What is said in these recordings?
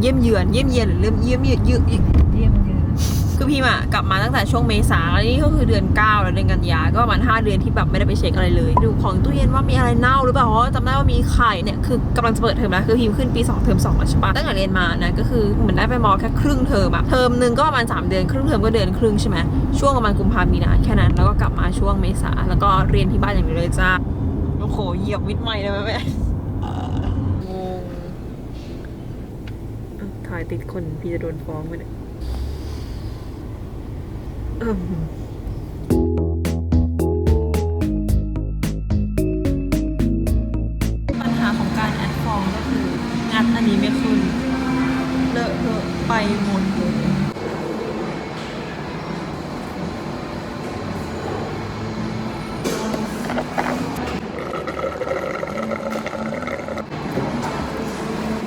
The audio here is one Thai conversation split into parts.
เยี่ยมเยือนเยี่ยมเยียนหรือเริ่มเยี่ยมเยือนเยือนเยี่ยมเยือนคือพี่อะกลับมาตั้งแต่ช่วงเมษาแล้วนี่ก็คือเดือนเก้าแล้วเดือนกันยาก็ประมาณ5เดือนที่แบบไม่ได้ไปเช็คอะไรเลย ดูของตู้เย็นว่ามีอะไรเน่าหรือเปล่าเพราะจำได้ว่ามีไข่เนี่ยคือกำลังจะเปิดเทอมแล้วคือพิมพ์ขึ้นปี2เทอม2แล้วใช่ปะตั้งแต่เรียนมานะก็คือเหมือนได้ไปมอแค่ครึ่งเทอมอะเทอมหนึ่งก็ประมาณ3เดือนครึ่งเทอมก็เดือนครึ่งใช่ไหมช่วงประมาณกุมภาพันธ์มีนาแค่นั้นแล้วก็กลับมาช่วงเมษาแล้วก็เรียนที่บ้านอย่างเดียวเลยจ้าโอ้โหเหยียบวิทย์ใหม่เลยแม่งงอะถ่ายติดคนพี่จะโดนฟ้องไหมเนี่ยปัญหาของการแอดฟองก็คือ งัดอันนี้ไม่ขึ้นเลอะเทอะไปหมด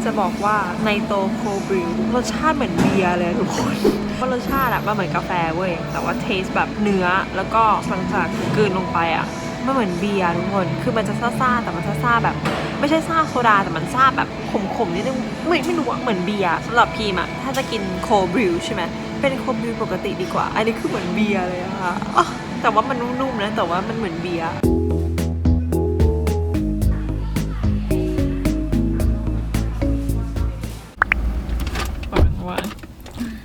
จะบอกว่าในโตโคบริวรสชาติเหมือนเบียร์เลยทุกคนเพราะรสชาติอะมันเหมือนกาแฟเว้ย แต่ว่าเทสแบบเนื้อแล้วก็หลังจากกลืนลงไปอะมันเหมือนเบียร์ทุกคน คือมันจะซ่าๆแต่มันซ่าๆแบบ ไม่ใช่ซ่าโซดาแต่มันซ่าแบบขมๆนิดนึงไม่ไม่รู้อะเหมือนเบียร์สำหรับพีมอะถ้าจะกินโคบริวใช่ไหมเป็นโคบริวปกติดีกว่า อันนี้คือเหมือนเบียร์เลยอะค่ะอ๊ะแต่ว่ามันนุ่มๆนะแต่ว่ามันเหมือนเบียร์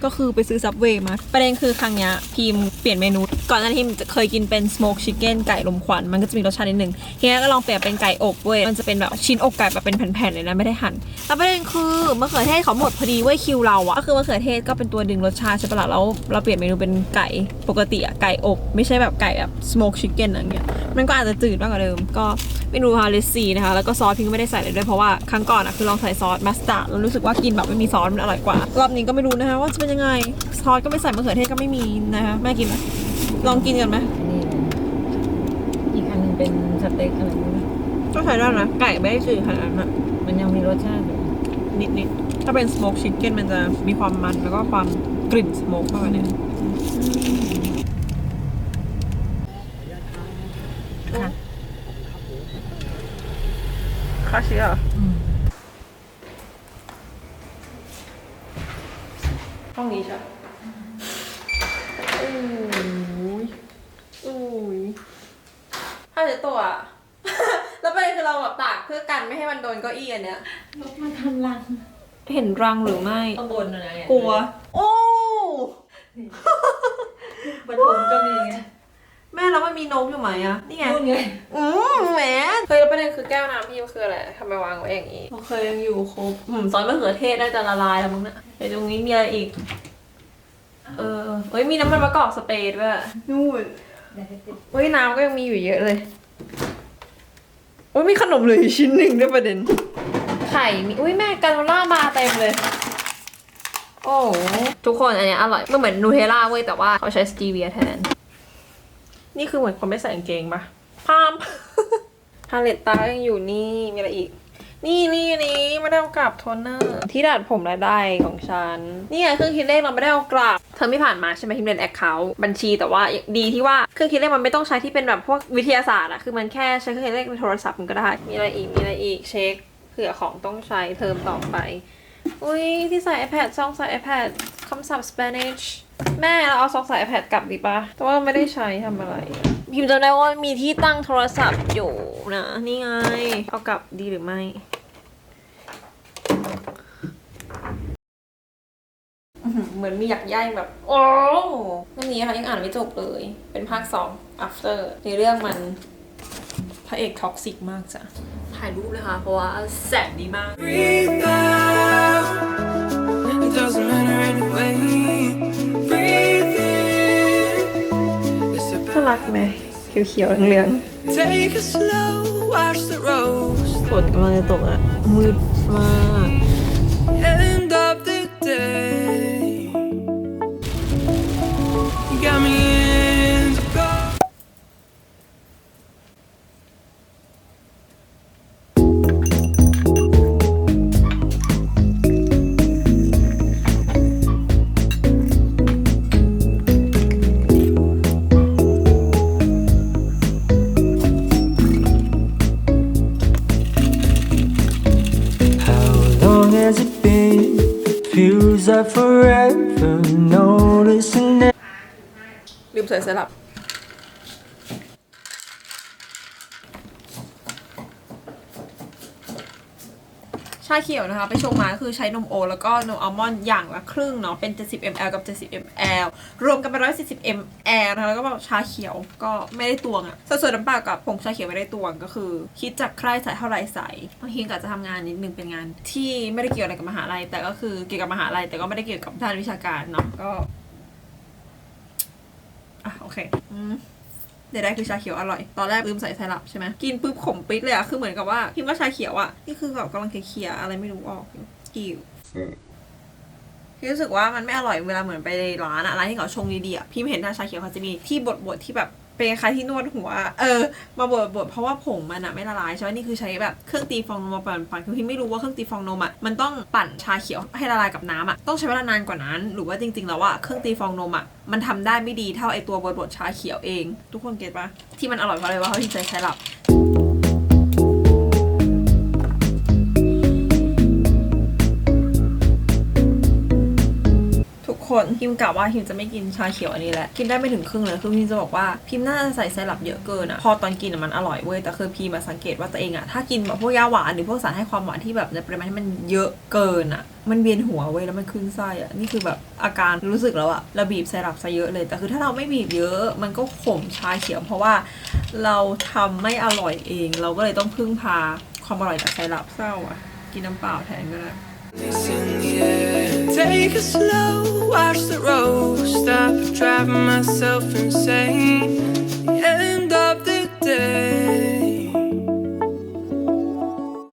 ก็คือไปซื้อซับเวย์มา ประเด็นคือครั้งเนี้ยพิมเปลี่ยนเมนู ก่อนหน้านี้พิมเคยกินเป็น smoke chicken ไก่ลมควัน มันก็จะมีรสชาตินิดนึงทีนี้ก็ลองเปลี่ยนเป็นไก่อบเว้ย มันจะเป็นแบบชิ้นอกไก่แบบเป็นแผ่นๆเลยนะไม่ได้หั่นแล้วประเด็นคือมะเขือเทศเขาหมดพอดีเว้ยคิวเราอะก็คือมะเขือเทศก็เป็นตัวดึงรสชาติใช่ปะล่ะแล้วเราเปลี่ยนเมนูเป็นไก่ปกติอะไก่อบไม่ใช่แบบไก่แบบ smoke chicken อะไรเงี้ยมันก็อาจจะจืดมากกว่าเดิม ก็เมนูฮาเลซีนะคะแล้วก็ซอสพิงก็ไม่ได้ใส่เลยด้วยเพราะว่าครั้งก่อนอะคือลองใส่ซอสมัสตาร์ดแล้วรู้สึกว่ากินแบบไม่มีซอสมันอร่อยกว่ารอบนี้ก็ไม่รู้นะคะว่าจะเป็นยังไง ซอสก็ไม่ใส่มะเขือเทศก็ไม่มีนะคะแม่กินไหมลองกินกันไหมนี่อีกอันหนึงเป็นสเต็กอะไรนี่นะก็ใช้ได้นะไก่ไม่ได้จืดขนาดนั้นอะมันยังมีรสชาติอยู่นิดๆถ้าเป็นสโมกชิคเก้นมันจะมีความมันแล้วก็ความกลิ่นสโมกมากกว่านี้ค่ะค่าเชื้อเหรอ อืม ห้องนี้ใช่โอ้ยโอ้ยผ้าเช็ดตัวอะ แล้วประเด็นคือเราแบบตากเพื่อกันไม่ให้มันโดนเก้าอี้อันเนี้ยนกมาทำรังเห็นรังหรือไม่ ข้างบนนะเนี่ยกลัว โอ้ บนบนก็มีไง แม่แล้วมันมีนกอยู่ไหมอะนี่ไงนู่นไงอืมแหมเคยแล้วประเด็นคือแก้วน้ำพี่มันคืออะไรทำไมวางไว้อย่างนี้โอเคยังอยู่ครบอืมซอสมะเขือเทศน่าจะละลายแล้วมั้งนะเดี๋ยวตรงนี้มีอะไรอีก เออเอ้ยมีน้ำมันมะกอกสเปรย์ด้วยนู่นเดี๋ยวให้ติดเฮ้ยน้ำก็ยังมีอยู่เยอะเลยโอ้ยมีขนมเหลยชิ้นหนึ่งด้วยประเด็น ไข่มีอุ้ยแม่กาโนล่ามาเต็มเลย โอ้โหทุกคนอันเนี้ยอร่อยมันเหมือนนูเทลล่าเว้ยแต่ว่าเขาใช้สตีเวียแทน นี่คือเหมือนคนไม่ใส่กางเกงปะพามพาเลตตายังอยู่นี่ มีอะไรอีก นี่นี่นี่ไม่ได้เอากลับโทนเนอร์ ที่ดัดผมรายได้ของฉัน นี่ไงเครื่องคิดเลขเราไม่ได้เอากลับ เธอไม่ผ่านมาใช่ไหมที่เรียนแอคเคาท์บัญชีแต่ว่าดีที่ว่าเครื่องคิดเลขมันไม่ต้องใช้ที่เป็นแบบพวกวิทยาศาสตร์อะคือมันแค่ใช้เครื่องคิดเลขในโทรศัพท์มันก็ได้ มีอะไรอีก มีอะไรอีก เช็คเผื่อของต้องใช้เทอมต่อไป อุ้ยที่ใส่ iPad ซองใส่ iPad คำศัพท์ Spanish แม่เราเอาซองใส่ iPad กลับดีปะแต่ว่าไม่ได้ใช้ทำอะไร พิมพ์จำได้ว่ามีที่ตั้งโทรศัพท์อยู่นะ นี่ไง เอากลับดีหรือไม่อื้อหือเหมือนมีหยักย่ายแบบ โอ้เรื่องนี้ค่ะยังอ่านไม่จบเลย เป็นภาคสอง after ในเรื่องมันพระเอกท็อกซิกมากจ้ะ ถ่ายรูปเลยค่ะ เพราะว่าแสงดีมาก เขียวๆเหลือง take it slow. Watch the rose. ๆฝนกำลังจะตกอะมืดมาก forever noticing that. ลืมใส่สลับ ชาเขียวนะคะ ไปชงมาคือใช้นมโอ แล้วก็นมอัลมอนด์อย่างละครึ่งเนาะเป็น 70 ml กับ 70 ml รวมกันเป็น 140 ml นะคะแล้วก็แบบชาเขียวก็ไม่ได้ตวงอะสัดส่วนน้ำเปล่ากับผงชาเขียวไม่ได้ตวงก็คือ คิดจากใครใส่เท่าไรใส่บางทีก็จะทำงานนิดนึงเป็นงาน ที่ไม่ได้เกี่ยวอะไรกับมหาลัย แต่ก็คือเกี่ยวกับมหาลัยแต่ก็ไม่ได้เกี่ยวกับด้านวิชาการเนาะก็อะโอเคอืม เดี๋ยวได้คือชาเขียวอร่อย ตอนแรกลืมใส่ไซรัปใช่ไหมกินปุ๊บขมปิ๊ดเลยอะคือเหมือนกับว่าพิมพ์ว่าชาเขียวอะนี่คือแบบกำลังเคลียร์ๆอะไรไม่รู้ออกอยู่กิวพี่รู้สึกว่ามันไม่อร่อยเวลาเหมือนไปร้านอะร้านที่เขาชงดีๆอะพี่ไม่เห็นทางชาเขียวเขาจะมีที่บดๆที่แบบ เป็นคล้ายที่นวดหัว เออ มาบดบดเพราะว่าผงมันอะไม่ละลายใช่ไหมนี่คือใช้แบบเครื่องตีฟองนมมาปั่นปั่นคือพี่ไม่รู้ว่าเครื่องตีฟองนมอะมันต้องปั่นชาเขียวให้ละลายกับน้ำอะต้องใช้เวลานานกว่านั้น หรือว่าจริง ๆ แล้วอะเครื่องตีฟองนมอะมันทำได้ไม่ดีเท่าไอตัวบดบดชาเขียวเอง ทุกคนเก็ตปะที่มันอร่อยเพราะอะไรวะเขาะที่ใช้หลับ คนพิมกะว่าพิมจะไม่กินชาเขียวอันนี้แหละกินได้ไม่ถึงครึ่งเลยคือพิมจะบอกว่าพิมน่าจะใส่ไซรัปเยอะเกินอะพอตอนกินมันอร่อยเว้ยแต่คือพิมมาสังเกตว่าตัวเองอะถ้ากินแบบพวกยาหวานหรือพวกสารให้ความหวานที่แบบในปริมาณที่มันเยอะเกินอะมันเวียนหัวเว้ยแล้วมันขึ้นไส้อะนี่คือแบบอาการรู้สึกแล้วอะเราบีบไซรัปซะเยอะเลย แต่คือถ้าเราไม่บีบเยอะ มันก็ขมชาเขียว เพราะว่าเราทำไม่อร่อยเอง เราก็เลยต้องพึ่งพาความอร่อยจากไซรัปเศร้าอะกินน้ำเปล่าแทนก็ได้ Take it slow, watch the road. Stop driving myself insane.